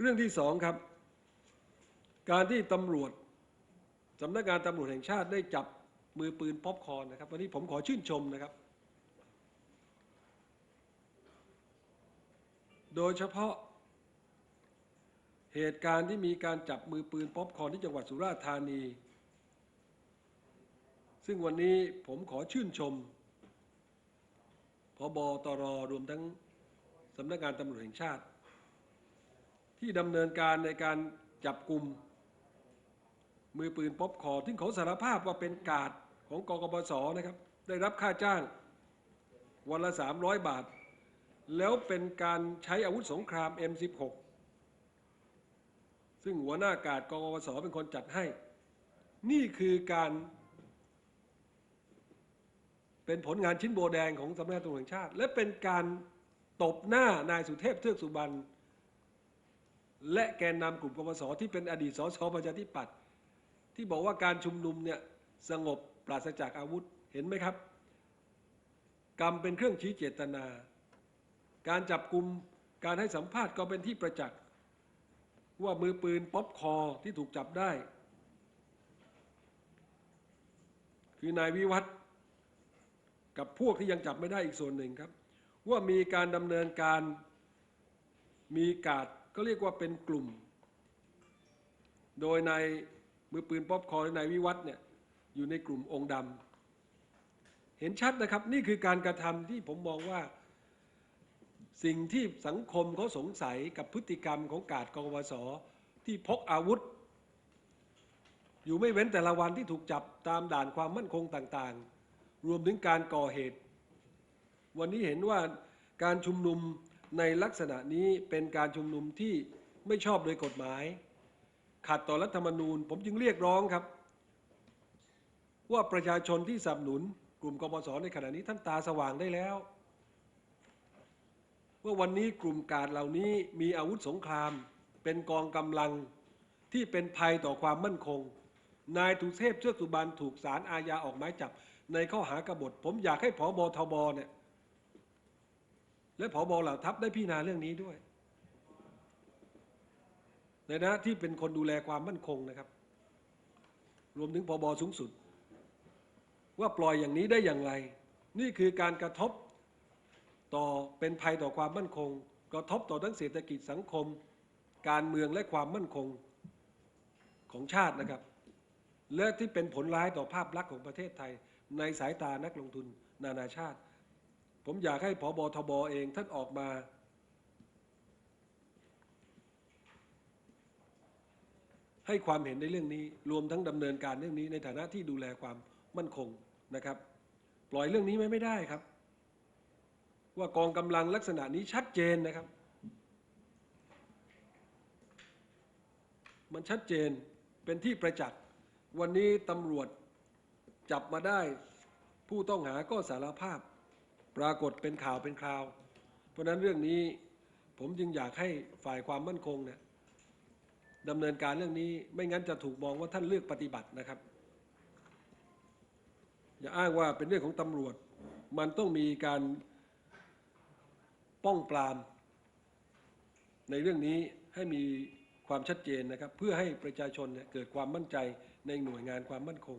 เรื่องที่สองครับ การที่ตำรวจสำนักงานตำรวจแห่งชาติได้จับมือปืนป๊อปคอร์นนะครับ วันนี้ผมขอชื่นชมนะครับ โดยเฉพาะเหตุการณ์ที่มีการจับมือปืนป๊อปคอร์นที่จังหวัดสุราษฎร์ธานี ซึ่งวันนี้ผมขอชื่นชมพบตรรวมทั้งสำนักงานตำรวจแห่งชาติ ที่ดำเนินการในการจับกลุ่มมือปืนป๊อปคอที่เขาสารภาพว่าเป็นกาดของกกปสนะครับ ได้รับค่าจ้างวันละ 300 บาท แล้วเป็นการใช้อาวุธสงคราม M16 ซึ่งหัวหน้ากาดกกปสเป็นคนจัดให้ นี่คือการเป็นผลงานชิ้นโบแดงของสำนักงานตำรวจแห่งชาติ และเป็นการตบหน้านายสุเทพเทือกสุบรรณ และแกนนำกลุ่มกปสที่เป็นอดีตสสประชาธิปัตย์ที่บอกว่าการชุมนุมเนี่ยสงบปราศจากอาวุธเห็นไหมครับ กรรมเป็นเครื่องชี้เจตนา การจับกลุ่มการให้สัมภาษณ์ก็เป็นที่ประจักษ์ว่ามือปืนป๊อปคอที่ถูกจับได้ คือนายวิวัฒน์กับพวกที่ยังจับไม่ได้อีกส่วนหนึ่งครับ ว่ามีการดำเนินการมีการ ดก็เรียกว่าเป็นกลุ่ม โดยในมือปืนป๊อปคอร์และนายวิวัฒน์เนี่ยอยู่ในกลุ่มองค์ดำเห็นชัดนะครับนี่คือการกระทำที่ผมมองว่าสิ่งที่สังคมเขาสงสัยกับพฤติกรรมของกาดกกวสที่พกอาวุธ อยู่ไม่เว้นแต่ละวันที่ถูกจับตามด่านความมั่นคงต่างๆ รวมถึงการก่อเหตุ วันนี้เห็นว่าการชุมนุม ในลักษณะนี้เป็นการชุมนุมที่ไม่ชอบโดยกฎหมาย ขัดต่อรัฐธรรมนูญ ผมจึงเรียกร้องครับ ว่าประชาชนที่สนับสนุนกลุ่มกปสในขณะนี้ท่านตาสว่างได้แล้ว ว่าวันนี้กลุ่มกาดเหล่านี้มีอาวุธสงคราม เป็นกองกำลังที่เป็นภัยต่อความมั่นคง นายทุเทพเชือกสุบรรณถูกศาลอาญาออกหมายจับ ในข้อหากบฏ ผมอยากให้ผอบอทบเนี่ย และผอบอเหล่าทัพได้พิจารณาเรื่องนี้ด้วย ในฐานะที่เป็นคนดูแลความมั่นคงนะครับ รวมถึงผอบอสูงสุด ว่าปล่อยอย่างนี้ได้อย่างไร นี่คือการกระทบต่อเป็นภัยต่อความมั่นคง กระทบต่อทั้งเศรษฐกิจสังคม การเมืองและความมั่นคงของชาตินะครับ และที่เป็นผลร้ายต่อภาพลักษณ์ของประเทศไทย ในสายตานักลงทุนนานาชาติ ผมอยากให้ผอบอทบเองท่านออกมา ให้ความเห็นในเรื่องนี้ รวมทั้งดำเนินการเรื่องนี้ในฐานะที่ดูแลความมั่นคงนะครับ ปล่อยเรื่องนี้ไว้ไม่ได้ครับ ว่ากองกำลังลักษณะนี้ชัดเจนนะครับ มันชัดเจนเป็นที่ประจักษ์วันนี้ตำรวจจับมาได้ผู้ต้องหาก็สารภาพ ปรากฏเป็นข่าวเป็นคราว เพราะฉะนั้นเรื่องนี้ผมจึงอยากให้ฝ่ายความมั่นคงเนี่ยดำเนินการเรื่องนี้ไม่งั้นจะถูกมองว่าท่านเลือกปฏิบัตินะครับ อย่าอ้างว่าเป็นเรื่องของตำรวจ มันต้องมีการป้องปราม ในเรื่องนี้ให้มีความชัดเจนนะครับ เพื่อให้ประชาชนเนเกิดความมั่นใจในหน่วยงานความมั่นคง